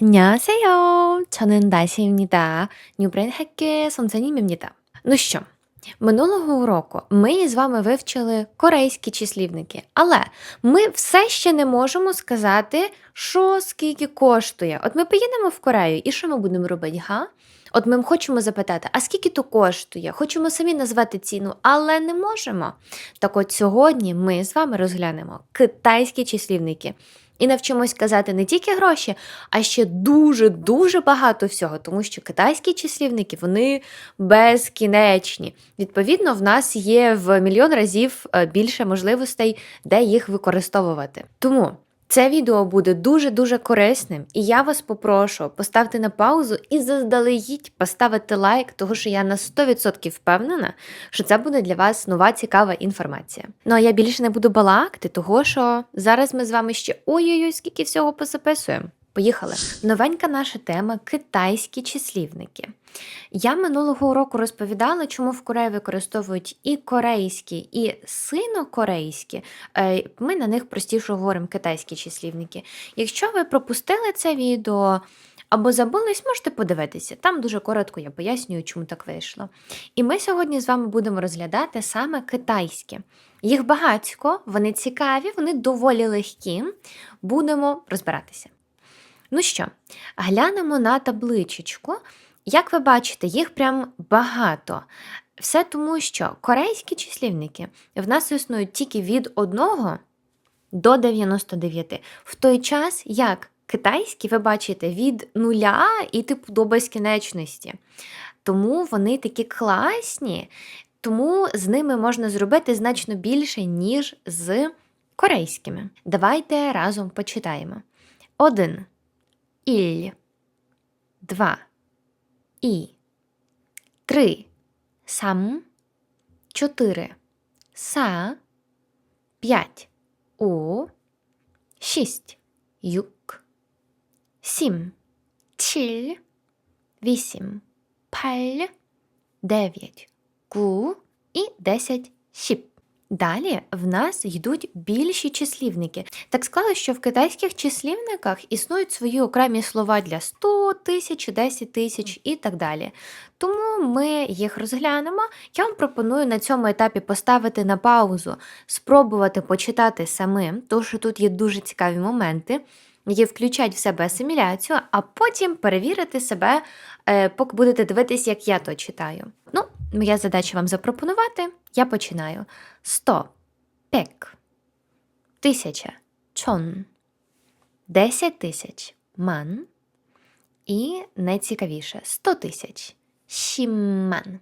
안녕하세요. 저는 나시입니다. 뉴브레인 학교의 선생님입니다. Ну що, минулого уроку ми з вами вивчили корейські числівники, але ми все ще не можемо сказати, що скільки коштує. От ми поїдемо в Корею, і що ми будемо робити, га? От ми хочемо запитати, а скільки то коштує? Хочемо самі назвати ціну, але не можемо. Так от сьогодні ми з вами розглянемо китайські числівники і навчимось казати не тільки гроші, а ще дуже-дуже багато всього, тому що китайські числівники вони безкінечні. Відповідно, в нас є в мільйон разів е, більше можливостей, де їх використовувати. Тому. Це відео буде дуже-дуже корисним, і я вас попрошу поставити на паузу і заздалегідь поставити лайк, тому що я на 100% впевнена, що це буде для вас нова цікава інформація. Ну а я більше не буду балакти, того що зараз ми з вами ще ой-ой-ой, скільки всього позаписуємо. Поїхали. Новенька наша тема китайські числівники. Я минулого уроку розповідала, чому в Кореї використовують і корейські, і синокорейські. Е, Ми на них простіше говоримо китайські числівники. Якщо ви пропустили це відео або забулись, можете подивитися. Там дуже коротко я пояснюю, чому так вийшло. І ми сьогодні з вами будемо розглядати саме китайські. Їх багатько, вони цікаві, вони доволі легкі. Будемо розбиратися. Ну що, глянемо на табличечку. Як ви бачите, їх прям багато. Все тому, що корейські числівники в нас існують тільки від 1 до 99, в той час як китайські, ви бачите, від нуля і типу до безкінечності. Тому вони такі класні, тому з ними можна зробити значно більше, ніж з корейськими. Давайте разом почитаємо. 1. Іль. 2. І. 3. Сам. 4. Са. 5. У. 6. Юк. 7. Чіль. 8. Паль. 9. Ку. І 10. Шіп. Далі в нас йдуть більші числівники. Так склалося, що в китайських числівниках існують свої окремі слова для 100 тисяч, 10 тисяч і так далі. Тому ми їх розглянемо. Я вам пропоную на цьому етапі поставити на паузу, спробувати почитати самим, тому що тут є дуже цікаві моменти. Які включають в себе асиміляцію, а потім перевірити себе, е, поки будете дивитися, як я то читаю. Ну, моя задача вам запропонувати. Я починаю. 100 пек, тисяча чон, 10 тисяч ман. І найцікавіше 100 тисяч сімман.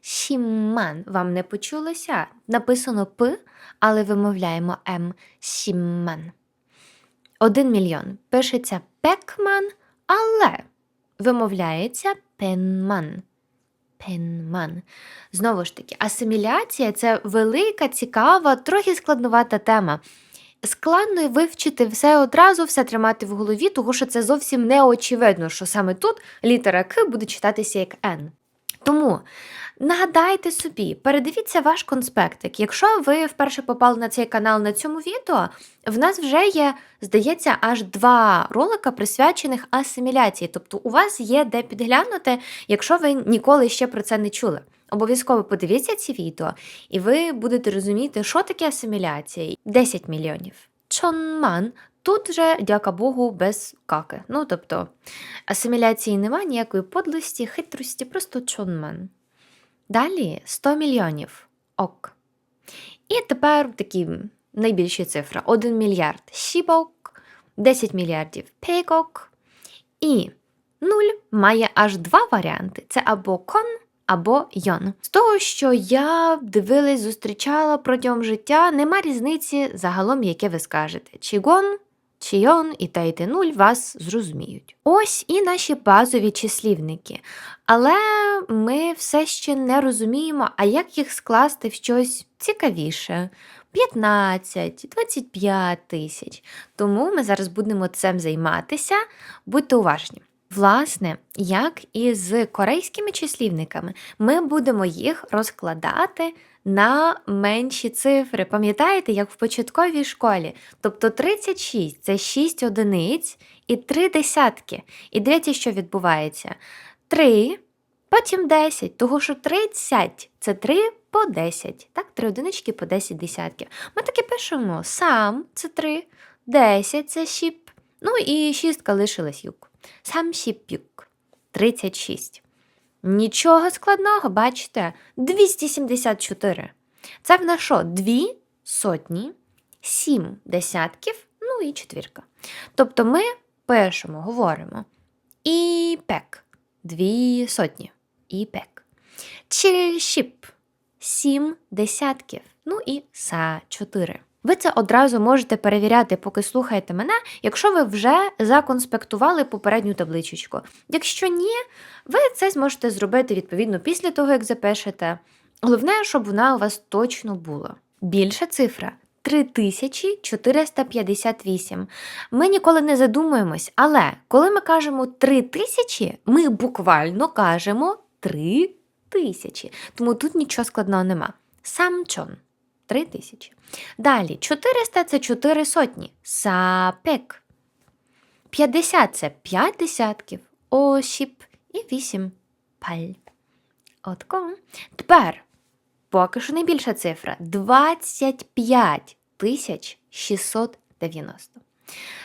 Сімман. Вам не почулося? Написано П, але вимовляємо М сімман. Один мільйон. Пишеться пекман, але вимовляється пенман. Пенман. Знову ж таки, асиміляція це велика, цікава, трохи складнувата тема. Складно вивчити все одразу, все тримати в голові, тому що це зовсім не очевидно, що саме тут літера К буде читатися як Н. Тому нагадайте собі, передивіться ваш конспектик. Якщо ви вперше попали на цей канал на цьому відео, в нас вже є, здається, аж два ролика присвячених асиміляції. Тобто у вас є де підглянути, якщо ви ніколи ще про це не чули. Обов'язково подивіться ці відео, і ви будете розуміти, що таке асиміляція. 10 мільйонів. Чонман Тут же, дяка Богу, без каки. Ну, тобто, асиміляції немає ніякої подлості, хитрості, просто чонмен. Далі 100 мільйонів ок. І тепер такі найбільші цифри: 1 мільярд шібок, 10 мільярдів пекок. І 0 має аж два варіанти: це або кон, або йон. З того, що я дивилась, зустрічала протягом життя, нема різниці загалом, яке ви скажете: чи гон, чи йон і та й нуль вас зрозуміють. Ось і наші базові числівники. Але ми все ще не розуміємо, а як їх скласти в щось цікавіше. 15, 25 тисяч. Тому ми зараз будемо цим займатися. Будьте уважні. Власне, як і з корейськими числівниками, ми будемо їх розкладати на менші цифри. Пам'ятаєте, як в початковій школі? Тобто 36 це 6 одиниць і 3 десятки. І дивіться, що відбувається. 3, потім 10, того що 30 це 3 по 10. Так, 3 одинички по 10 десятків. Ми таки пишемо сам це 3, 10 це щіп, ну і шістка лишилась юк. Сам щіпюк. 36. Нічого складного, бачите? 274. Це в нас що? Дві сотні, сім десятків, ну і четвірка. Тобто ми пишемо, говоримо і пек. Дві сотні. І пек. Чільшіп. Сім десятків. Ну і са чотири. Ви це одразу можете перевіряти, поки слухаєте мене, якщо ви вже законспектували попередню табличечку. Якщо ні, ви це зможете зробити відповідно після того, як запишете. Головне, щоб вона у вас точно була. Більша цифра 3458. Ми ніколи не задумуємось, але коли ми кажемо 3000, ми буквально кажемо 3000. Тому тут нічого складного нема. Самчон 3000. Далі 400 це 4 сотні. Сапек. 50 це 5 десятків. Осіп і 8 паль. Отко. Тепер поки що найбільша цифра 25 тисяч 690.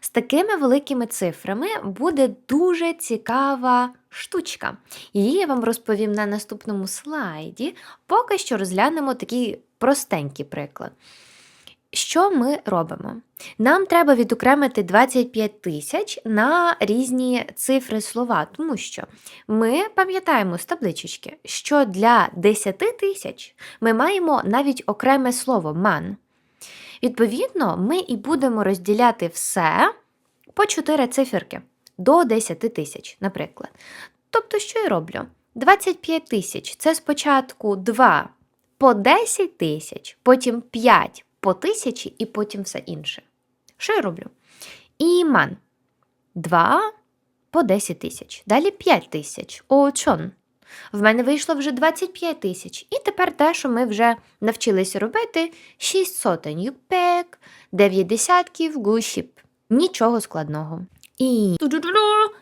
З такими великими цифрами буде дуже цікава штучка. Її я вам розповім на наступному слайді. Поки що розглянемо такий простенький приклад. Що ми робимо? Нам треба відокремити 25 тисяч на різні цифри слова, тому що ми пам'ятаємо з табличечки, що для 10 тисяч ми маємо навіть окреме слово ман. Відповідно, ми і будемо розділяти все по 4 циферки до 10 тисяч, наприклад. Тобто, що я роблю? 25 тисяч це спочатку 2 по 10 тисяч, потім 5 по тисячі і потім все інше. Що я роблю? Іман 2 по 10 тисяч, далі 5 тисяч. Очон. В мене вийшло вже 25 тисяч. І тепер те, що ми вже навчилися робити: 6 сотень юпек, 9 десятків гушіп. Нічого складного. І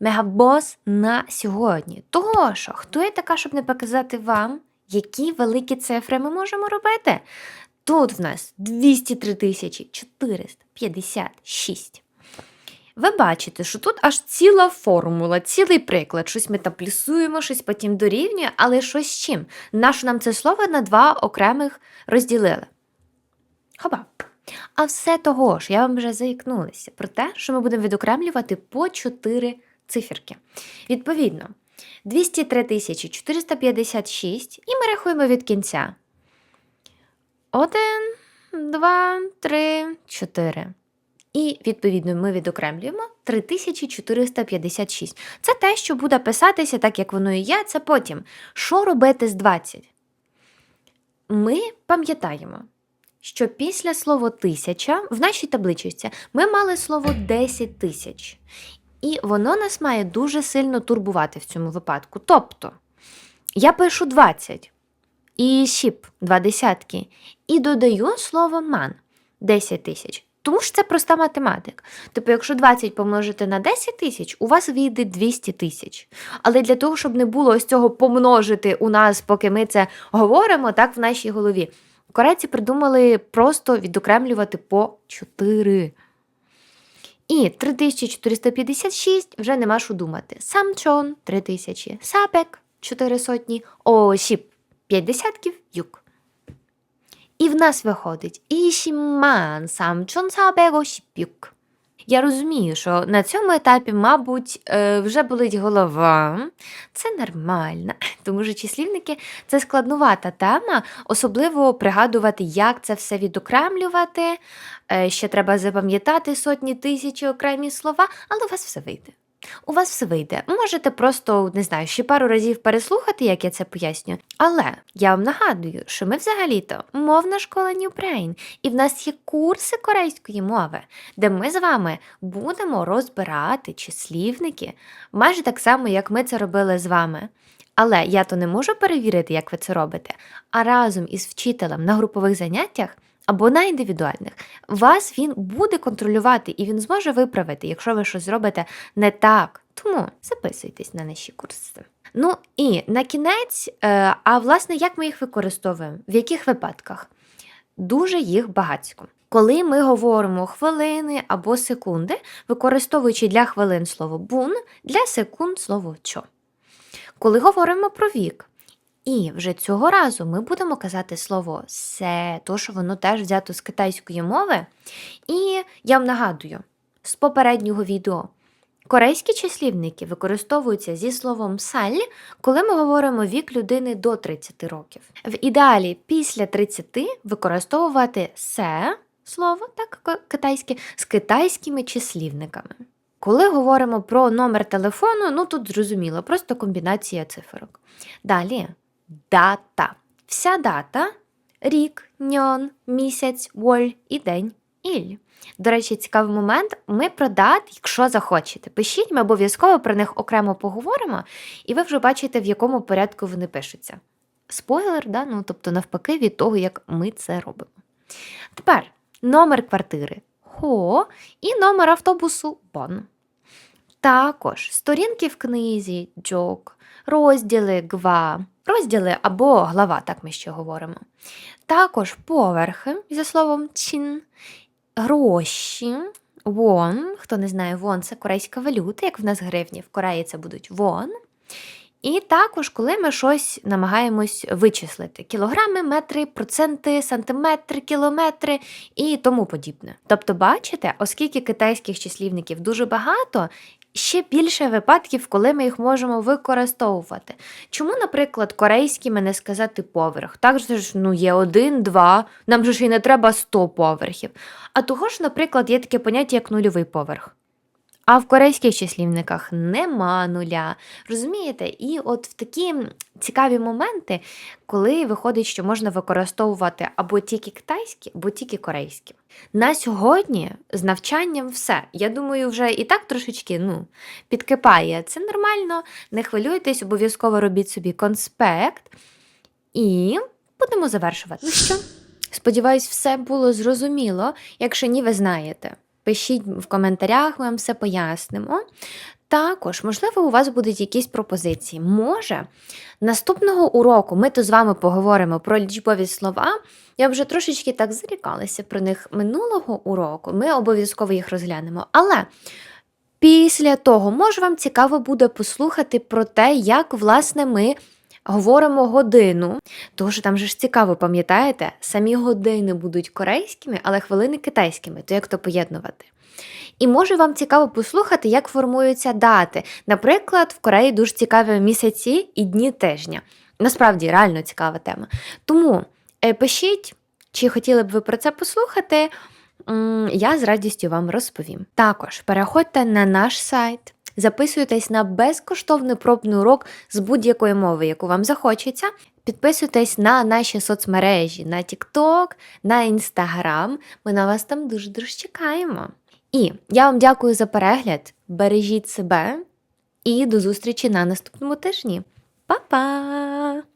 мегабос на сьогодні. Того що, хто я така, щоб не показати вам, які великі цифри ми можемо робити? Тут в нас 203 тисячі 456. Ви бачите, що тут аж ціла формула, цілий приклад. Щось ми там плюсуємо, щось потім дорівнює, але щось з чим? Нащо нам це слово на два окремих розділили? Хоба. А все того ж, я вам вже заікнулася про те, що ми будемо відокремлювати по 4 циферки. Відповідно, 203 456, і ми рахуємо від кінця. 1, 2, 3, 4. І, відповідно, ми відокремлюємо 3456. Це те, що буде писатися, так як воно і є, це потім. Що робити з 20? Ми пам'ятаємо, що після слова тисяча в нашій табличці ми мали слово 10 тисяч. І воно нас має дуже сильно турбувати в цьому випадку. Тобто, я пишу 20 і щіп, два десятки, і додаю слово ман 10 тисяч. Тому що це проста математика. Тобто, якщо 20 помножити на 10 тисяч, у вас вийде 200 тисяч. Але для того, щоб не було ось цього помножити у нас, поки ми це говоримо, так в нашій голові, корейці придумали просто відокремлювати по 4. І 3456 вже нема що думати. Самчон 3000, сапек 4 сотні, осіп 5 десятків, юк. І в нас виходить ішіман самчон юк. Я розумію, що на цьому етапі, мабуть, е, вже болить голова. Це нормально, тому що числівники це складнувата тема, особливо пригадувати, як це все відокремлювати. Е, Ще треба запам'ятати сотні тисяч окремі слова, але у вас все вийде. У вас все вийде. Можете просто, не знаю, ще пару разів переслухати, як я це пояснюю. Але я вам нагадую, що ми взагалі-то мовна школа New Brain, і в нас є курси корейської мови, де ми з вами будемо розбирати числівники, майже так само, як ми це робили з вами. Але я то не можу перевірити, як ви це робите. А разом із вчителем на групових заняттях або на індивідуальних вас він буде контролювати і він зможе виправити, якщо ви щось зробите не так. Тому записуйтесь на наші курси. Ну і на кінець, е, а власне, як ми їх використовуємо? В яких випадках? Дуже їх багатько. Коли ми говоримо хвилини або секунди, використовуючи для хвилин слово бун, для секунд слово чо. Коли говоримо про вік, і вже цього разу ми будемо казати слово се, то що воно теж взято з китайської мови. І я вам нагадую з попереднього відео. Корейські числівники використовуються зі словом саль, коли ми говоримо вік людини до 30 років. В ідеалі після 30 використовувати се слово, так китайське, з китайськими числівниками. Коли говоримо про номер телефону, ну тут зрозуміло, просто комбінація циферок. Далі дата. Вся дата рік, ньон, місяць, воль і день іль. До речі, цікавий момент. Ми про дат, якщо захочете, пишіть, ми обов'язково про них окремо поговоримо, і ви вже бачите, в якому порядку вони пишуться. Спойлер, да? ну, тобто навпаки, від того, як ми це робимо. Тепер номер квартири хо і номер автобусу бон. Також сторінки в книзі джок, розділи гва, розділи або глава, так ми ще говоримо. Також поверхи за словом чин, гроші, вон. Хто не знає, вон це корейська валюта, як в нас гривні, в Кореї це будуть вон. І також, коли ми щось намагаємось вичислити: кілограми, метри, проценти, сантиметри, кілометри і тому подібне. Тобто, бачите, оскільки китайських числівників дуже багато, ще більше випадків, коли ми їх можемо використовувати. Чому, наприклад, корейськими не сказати поверх? Так ж ну, є один, два, нам же ж і не треба сто поверхів. А того ж, наприклад, є таке поняття, як нульовий поверх. А в корейських числівниках нема нуля. Розумієте? І от в такі цікаві моменти, коли виходить, що можна використовувати або тільки китайські, або тільки корейські. На сьогодні з навчанням все. Я думаю, вже і так трошечки ну, підкипає. Це нормально, не хвилюйтесь, обов'язково робіть собі конспект. І будемо завершувати. Ну що? Сподіваюсь, все було зрозуміло. Якщо ні, ви знаєте. Пишіть в коментарях, ми вам все пояснимо. Також, можливо, у вас будуть якісь пропозиції. Може, наступного уроку ми то з вами поговоримо про лічбові слова. Я вже трошечки так зарікалася про них минулого уроку. Ми обов'язково їх розглянемо. Але після того, може, вам цікаво буде послухати про те, як, власне, ми говоримо годину. Тому що там же ж цікаво, пам'ятаєте, самі години будуть корейськими, але хвилини китайськими, то як то поєднувати? І може вам цікаво послухати, як формуються дати. Наприклад, в Кореї дуже цікаві місяці і дні тижня. Насправді реально цікава тема. Тому е, пишіть, чи хотіли б ви про це послухати. Я з радістю вам розповім. Також переходьте на наш сайт, записуйтесь на безкоштовний пробний урок з будь-якої мови, яку вам захочеться. Підписуйтесь на наші соцмережі, на TikTok, на Instagram. Ми на вас там дуже-дуже чекаємо. І я вам дякую за перегляд. Бережіть себе і до зустрічі на наступному тижні. Па-па!